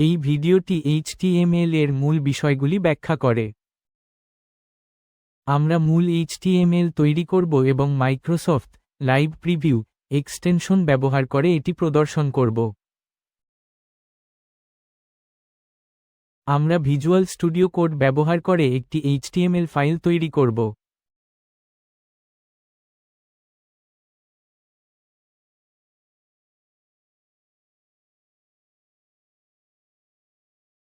এই ভিডিওটি এইচটিএমএল এর মূল বিষয়গুলি ব্যাখ্যা করে। আমরা মূল এইচটিএমএল তৈরি করব এবং মাইক্রোসফট লাইভ প্রিভিউ এক্সটেনশন ব্যবহার করে এটি প্রদর্শন করব। আমরা ভিজুয়াল স্টুডিও কোড ব্যবহার করে একটি এইচটিএমএল ফাইল তৈরি করব।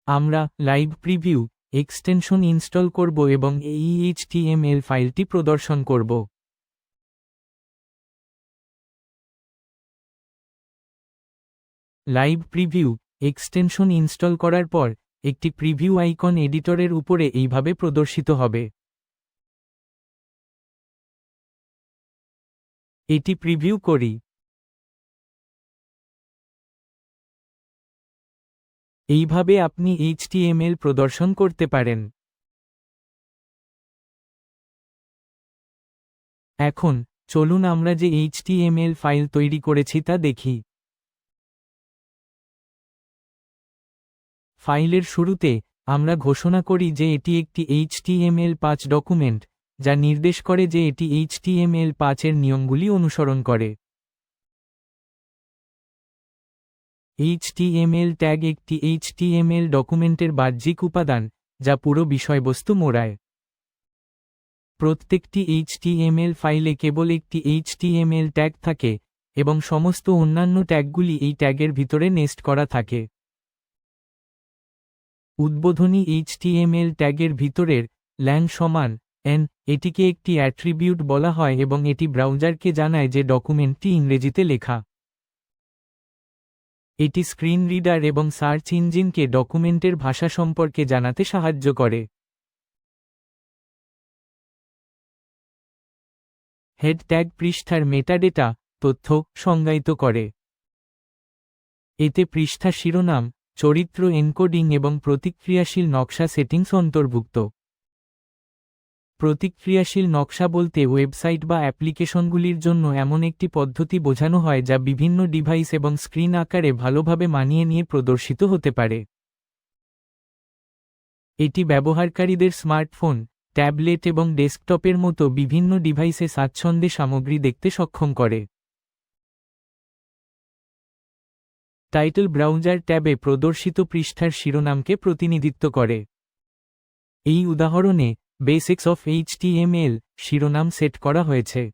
আমরা লাইভ প্রিভিউ এক্সটেনশন ইনস্টল করব এবং এই এইচটিএমএল ফাইলটি প্রদর্শন করব। লাইভ প্রিভিউ এক্সটেনশন ইনস্টল করার পর, একটি প্রিভিউ আইকন এডিটরের উপরে এইভাবে প্রদর্শিত হবে। এটি প্রিভিউ করি। এইভাবে আপনি এইচটিএমএল প্রদর্শন করতে পারেন। এখন, চলুন আমরা যে এইচটিএমএল ফাইল তৈরি করেছি তা দেখি। ফাইলের শুরুতে আমরা ঘোষণা করি যে এটি একটি এইচটিএমএল পাঁচ ডকুমেন্ট, যা নির্দেশ করে যে এটি এইচটিএমএল পাঁচের নিয়মগুলি অনুসরণ করে। এইচটিএমএল ট্যাগ একটি এইচটিএমএল ডকুমেন্টের বাহ্যিক উপাদান, যা পুরো বিষয়বস্তু মোড়ায়। প্রত্যেকটি এইচটিএমএল ফাইলে কেবল একটি এইচটিএমএল ট্যাগ থাকে, এবং সমস্ত অন্যান্য ট্যাগগুলি এই ট্যাগের ভিতরে নেস্ট করা থাকে। উদ্বোধনী এইচটিএমএল ট্যাগের ভিতরের ল্যাং সমান এন এটিকে একটি অ্যাট্রিবিউট বলা হয় এবং এটি ব্রাউজারকে জানায় যে ডকুমেন্টটি ইংরেজিতে লেখা। এটি স্ক্রিন রিডার এবং সার্চ ইঞ্জিনকে ডকুমেন্টের ভাষা সম্পর্কে জানাতে সাহায্য করে। হেড ট্যাগ পৃষ্ঠার মেটাডেটা তথ্য সংজ্ঞায়িত করে। এতে পৃষ্ঠা শিরোনাম, চরিত্র এনকোডিং এবং প্রতিক্রিয়াশীল নকশা সেটিংস অন্তর্ভুক্ত। প্রতিক্রিয়াশীল নকশা বলতে ওয়েবসাইট বা অ্যাপ্লিকেশনগুলির জন্য এমন একটি পদ্ধতি বোঝানো হয় যা বিভিন্ন ডিভাইস এবং স্ক্রিন আকারে ভালোভাবে মানিয়ে নিয়ে প্রদর্শিত হতে পারে। এটি ব্যবহারকারীদের স্মার্টফোন, ট্যাবলেট এবং ডেস্কটপের মতো বিভিন্ন ডিভাইসে স্বাচ্ছন্দ্যে সামগ্রী দেখতে সক্ষম করে। টাইটেল ব্রাউজার ট্যাবে প্রদর্শিত পৃষ্ঠার শিরোনামকে প্রতিনিধিত্ব করে। এই উদাহরণে বেসিক্স অফ এইচটিএমএল শিরোনাম সেট করা হয়েছে।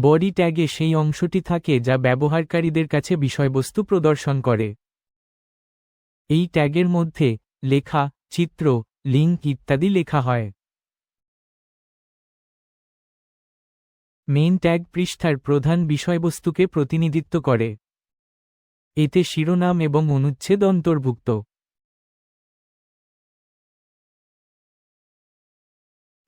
বডি ট্যাগে সেই অংশটি থাকে যা ব্যবহারকারীদের কাছে বিষয়বস্তু প্রদর্শন করে। এই ট্যাগের মধ্যে লেখা, চিত্র লিঙ্ক ইত্যাদি লেখা হয়। মেন ট্যাগ পৃষ্ঠার প্রধান বিষয়বস্তুকে প্রতিনিধিত্ব করে। এতে শিরোনাম এবং অনুচ্ছেদ অন্তর্ভুক্ত।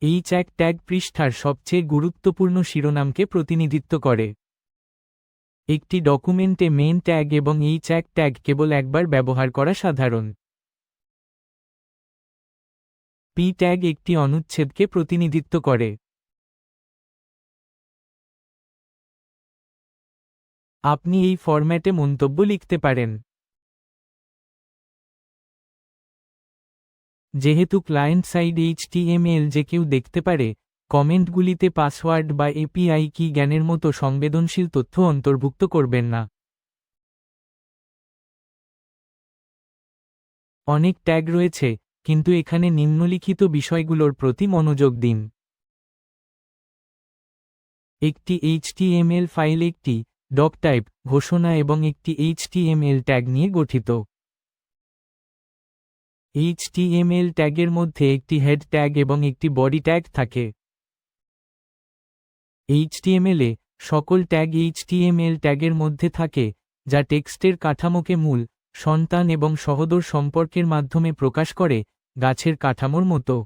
এই চ্যাক ট্যাগ পৃষ্ঠার সবচেয়ে গুরুত্বপূর্ণ শিরোনামকে প্রতিনিধিত্ব করে। একটি ডকুমেন্টে মেন ট্যাগ এবং এই চ্যাক ট্যাগ কেবল একবার ব্যবহার করা সাধারণ। পি ট্যাগ একটি অনুচ্ছেদকে প্রতিনিধিত্ব করে। আপনি এই ফরম্যাটে মন্তব্য লিখতে পারেন। যেহেতু ক্লায়েন্ট সাইড এইচটিএমএল যে কেউ দেখতে পারে, কমেন্টগুলিতে পাসওয়ার্ড বা এপিআই কি জ্ঞানের মতো সংবেদনশীল তথ্য অন্তর্ভুক্ত করবেন না। অনেক ট্যাগ রয়েছে, কিন্তু এখানে নিম্নলিখিত বিষয়গুলোর প্রতি মনোযোগ দিন। একটি এইচটিএমএল ফাইল একটি ডক টাইপ ঘোষণা এবং একটি এইচটিএমএল ট্যাগ নিয়ে গঠিত। এইচটিএমএল ট্যাগের মধ্যে একটি হেড ট্যাগ এবং একটি বডি ট্যাগ থাকে। এইচটিএমএল এ সকল ট্যাগ এইচটিএমএল ট্যাগের মধ্যে থাকে, যা টেক্সটের কাঠামোকে মূল, সন্তান এবং সহদর সম্পর্কের মাধ্যমে প্রকাশ করে, গাছের কাঠামোর মতো।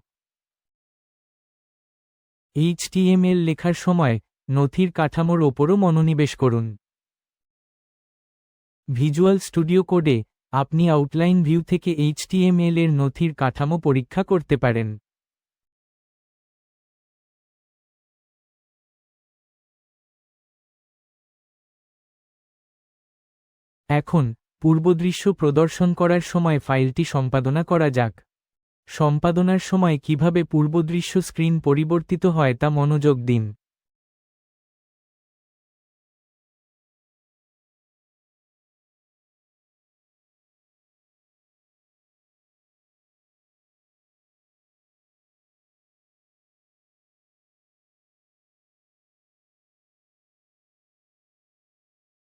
এইচটিএমএল লেখার সময় নথির কাঠামোর ওপরও মনোনিবেশ করুন। ভিজুয়াল স্টুডিও কোডে আপনি আউটলাইন ভিউ থেকে এইচটিএমএল এর নথির কাঠামো পরীক্ষা করতে পারেন। এখন পূর্বদৃশ্য প্রদর্শন করার সময় ফাইলটি সম্পাদনা করা যাক। সম্পাদনার সময় কীভাবে পূর্বদৃশ্য স্ক্রিন পরিবর্তিত হয় তা মনোযোগ দিন।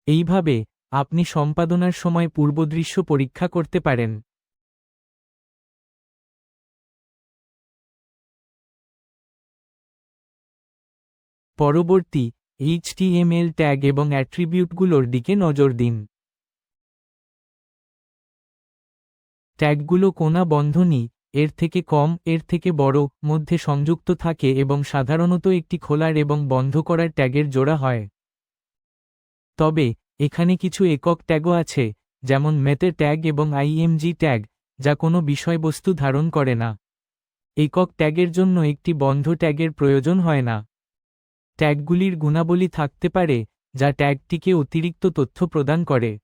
এইভাবে আপনি সম্পাদনার সময় পূর্বদৃশ্য পরীক্ষা করতে পারেন। পরবর্তী HTML ট্যাগ এবং অ্যাট্রিবিউটগুলোর দিকে নজর দিন। ট্যাগগুলো কোনা বন্ধনী, এর থেকে কম, এর থেকে বড়, মধ্যে সংযুক্ত থাকে এবং সাধারণত একটি খোলার এবং বন্ধ করার ট্যাগের জোড়া হয়। তবে, এখানে কিছু একক ট্যাগও আছে, যেমন মেতে ট্যাগ এবং আইএমজি ট্যাগ, যা কোনো বিষয়বস্তু ধারণ করে না। একক ট্যাগের জন্য একটি বন্ধ ট্যাগের প্রয়োজন হয় না। ট্যাগগুলির গুণাবলী থাকতে পারে, যা ট্যাগটিকে অতিরিক্ত তথ্য প্রদান করে।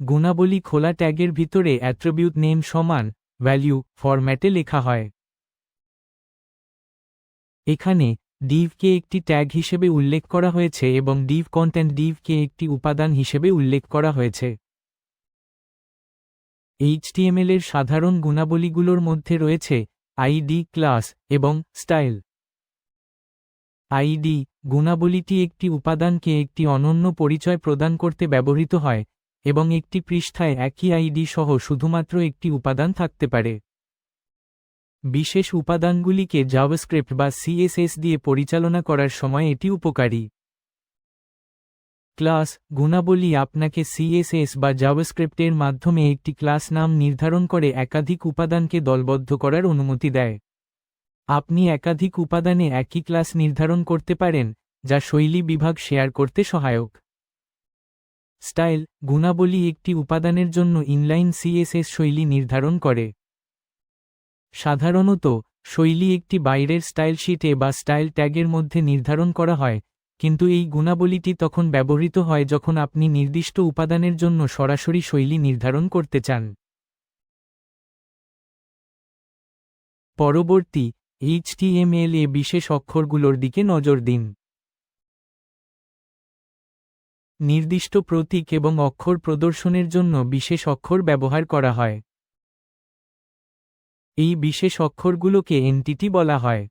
গুণাবলী খোলা ট্যাগের ভিতরে অ্যাট্রিবিউট নেম সমান ভ্যালিউ ফরম্যাটে লেখা হয়। এখানে ডিভকে একটি ট্যাগ হিসেবে উল্লেখ করা হয়েছে এবং ডিভ কন্টেন্ট ডিভকে একটি উপাদান হিসেবে উল্লেখ করা হয়েছে। এইচটিএমএল এর সাধারণ গুণাবলীগুলোর মধ্যে রয়েছে আইডি ক্লাস এবং স্টাইল। আইডি গুণাবলীটি একটি উপাদানকে একটি অনন্য পরিচয় প্রদান করতে ব্যবহৃত হয় এবং একটি পৃষ্ঠায় একই আইডি সহ শুধুমাত্র একটি উপাদান থাকতে পারে। বিশেষ উপাদানগুলিকে জাভাস্ক্রিপ্ট বা সিএসএস দিয়ে পরিচালনা করার সময় এটি উপকারী। ক্লাস, গুণাবলী আপনাকে সিএসএস বা জাভাস্ক্রিপ্টের মাধ্যমে একটি ক্লাস নাম নির্ধারণ করে একাধিক উপাদানকে দলবদ্ধ করার অনুমতি দেয়। আপনি একাধিক উপাদানে একই ক্লাস নির্ধারণ করতে পারেন, যা শৈলী বিভাগ শেয়ার করতে সহায়ক। স্টাইল, গুণাবলী একটি উপাদানের জন্য ইনলাইন সিএসএস শৈলী নির্ধারণ করে। সাধারণত, শৈলী একটি বাইরের স্টাইল শিটে বা স্টাইল ট্যাগের মধ্যে নির্ধারণ করা হয়, কিন্তু এই গুণাবলীটি তখন ব্যবহৃত হয় যখন আপনি নির্দিষ্ট উপাদানের জন্য সরাসরি শৈলী নির্ধারণ করতে চান। পরবর্তী এইচটিএমএল এ বিশেষ অক্ষরগুলোর দিকে নজর দিন। নির্দিষ্ট প্রতীক এবং অক্ষর প্রদর্শনের জন্য বিশেষ অক্ষর ব্যবহার করা হয়। এই বিশেষ অক্ষরগুলোকে এনটিটি বলা হয়।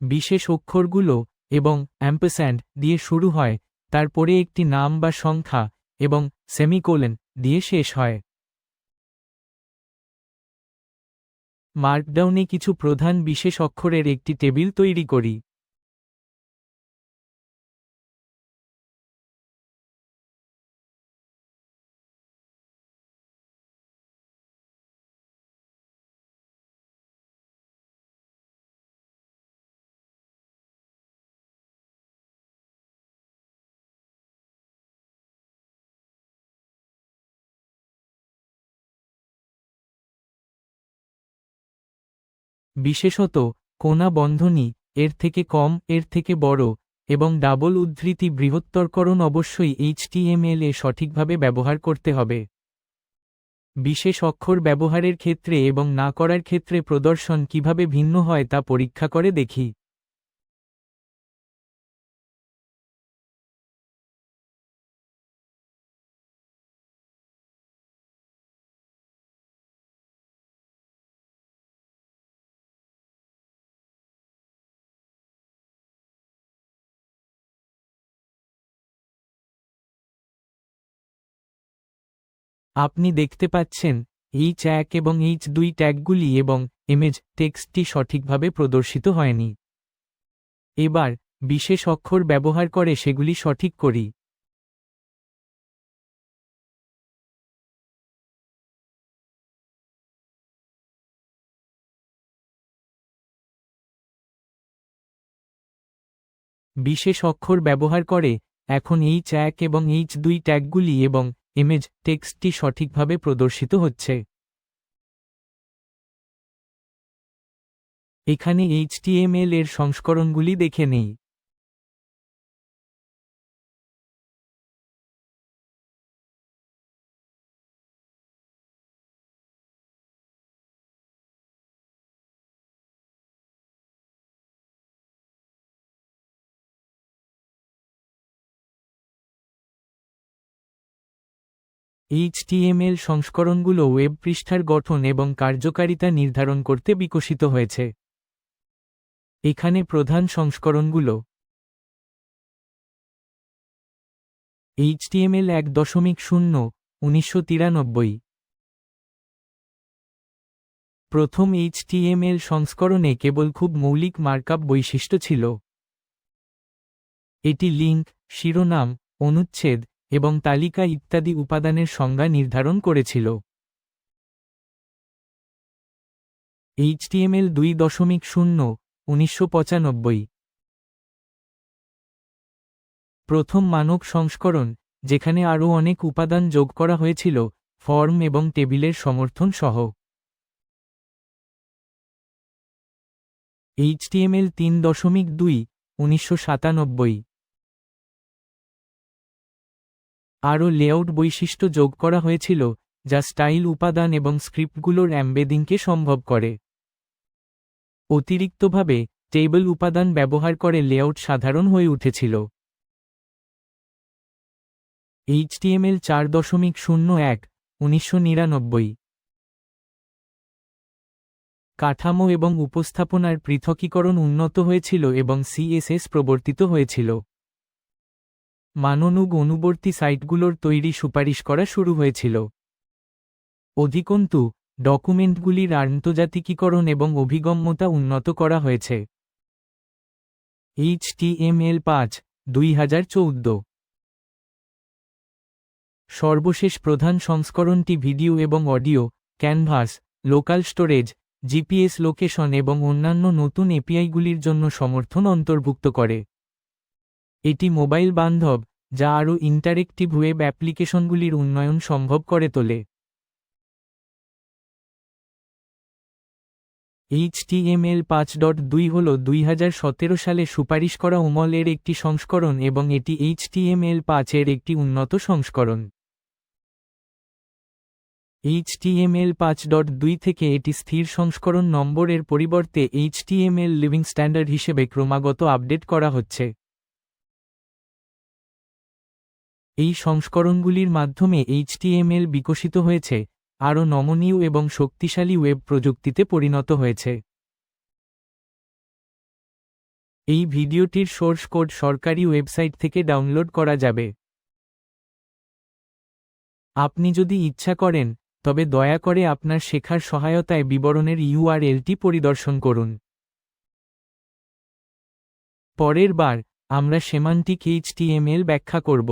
বিশেষ অক্ষরগুলো এবং অ্যাম্পস্যান্ড দিয়ে শুরু হয়, তারপরে একটি নাম বা সংখ্যা এবং সেমিকোলেন দিয়ে শেষ হয়। মার্কডাউনে কিছু প্রধান বিশেষ অক্ষরের একটি টেবিল তৈরি করি। বিশেষত কোনা বন্ধনী এর থেকে কম, এর থেকে বড়, এবং ডাবল উদ্ধৃতি বৃহত্তরকরণ অবশ্যই এইচটিএমএল এ সঠিকভাবে ব্যবহার করতে হবে। বিশেষ অক্ষর ব্যবহারের ক্ষেত্রে এবং না করার ক্ষেত্রে প্রদর্শন কীভাবে ভিন্ন হয় তা পরীক্ষা করে দেখি। আপনি দেখতে পাচ্ছেন এইচ এক এবং এইচ দুই ট্যাগগুলি এবং ইমেজ টেক্সটটি সঠিকভাবে প্রদর্শিত হয়নি। এবার, বিশেষ অক্ষর ব্যবহার করে সেগুলি সঠিক করি। বিশেষ অক্ষর ব্যবহার করে, এখন এইচ এক এবং এইচ দুই ট্যাগগুলি এবং ইমেজ টেক্সটটি সঠিকভাবে প্রদর্শিত হচ্ছে। এখানে এইচটিএমএল এর সংস্করণগুলি দেখে নেই। এইচটিএমএল সংস্করণগুলো ওয়েব পৃষ্ঠার গঠন এবং কার্যকারিতা নির্ধারণ করতে বিকশিত হয়েছে। এখানে প্রধান সংস্করণগুলো এইচটিএমএল এক দশমিক শূন্য, উনিশশো তিরানব্বই। প্রথম এইচটিএমএল সংস্করণে কেবল খুব মৌলিক মার্কআপ বৈশিষ্ট্য ছিল। এটি লিঙ্ক, শিরোনাম, অনুচ্ছেদ এবং তালিকা ইত্যাদি উপাদানের সংজ্ঞা নির্ধারণ করেছিল। এইচটিএমএল দুই দশমিক শূন্য, উনিশশো পঁচানব্বই। প্রথম মানব সংস্করণ, যেখানে আরও অনেক উপাদান যোগ করা হয়েছিল, ফর্ম এবং টেবিলের সমর্থন সহ। এইচটিএমএল তিন দশমিক দুই, উনিশশো সাতানব্বই। আরও লেআউট বৈশিষ্ট্য যোগ করা হয়েছিল, যা স্টাইল উপাদান এবং স্ক্রিপ্টগুলোর অ্যাম্বেদিংকে সম্ভব করে। অতিরিক্তভাবে, টেবল উপাদান ব্যবহার করে লেআউট সাধারণ হয়ে উঠেছিল। এইচটিএমএল চার দশমিক শূন্য এক, উনিশশো নিরানব্বই। কাঠামো এবং উপস্থাপনার পৃথকীকরণ উন্নত হয়েছিল এবং সিএসএস প্রবর্তিত হয়েছিল। মাননুগ অনুবর্তী সাইটগুলোর তৈরি সুপারিশ করা শুরু হয়েছিল। অধিকন্তু, ডকুমেন্টগুলির আন্তর্জাতিকীকরণ এবং অভিগম্যতা উন্নত করা হয়েছে। এইচটিএমএল পাঁচ, দুই হাজার চৌদ্দ। সর্বশেষ প্রধান সংস্করণটি ভিডিও এবং audio, canvas, local storage, GPS location এবং অন্যান্য নতুন এপিআইগুলির জন্য সমর্থন অন্তর্ভুক্ত করে। এটি মোবাইল বান্ধব, যা আরও ইন্টারেক্টিভ ওয়েব অ্যাপ্লিকেশনগুলির উন্নয়ন সম্ভব করে তোলে। এইচটিএমএল পাঁচ ডট দুই হল দুই হাজার সতেরো সালে সুপারিশ করা উমল এর একটি সংস্করণ এবং এটি এইচটিএমএল পাঁচ এর একটি উন্নত সংস্করণ। এইচটিএমএল পাঁচ ডট দুই থেকে এটি স্থির সংস্করণ নম্বরের পরিবর্তে এইচটিএমএল লিভিং স্ট্যান্ডার্ড হিসেবে ক্রমাগত আপডেট করা হচ্ছে। এই সংস্করণগুলির মাধ্যমে এইচটিএমএল বিকশিত হয়েছে, আরও নমনীয় এবং শক্তিশালী ওয়েব প্রযুক্তিতে পরিণত হয়েছে। এই ভিডিওটির সোর্স কোড সরকারি ওয়েবসাইট থেকে ডাউনলোড করা যাবে। আপনি যদি ইচ্ছা করেন, তবে দয়া করে আপনার শেখার সহায়তায় বিবরণের ইউআরএলটি পরিদর্শন করুন। পরের বার, আমরা সেমান্টিক এইচটিএমএল ব্যাখ্যা করব।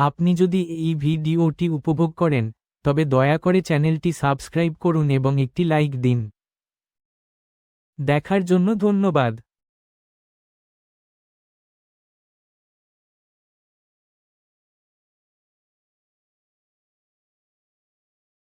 আপনি যদি এই ভিডিওটি উপভোগ করেন, তবে দয়া করে চ্যানেলটি সাবস্ক্রাইব করুন এবং একটি লাইক দিন। দেখার জন্য ধন্যবাদ।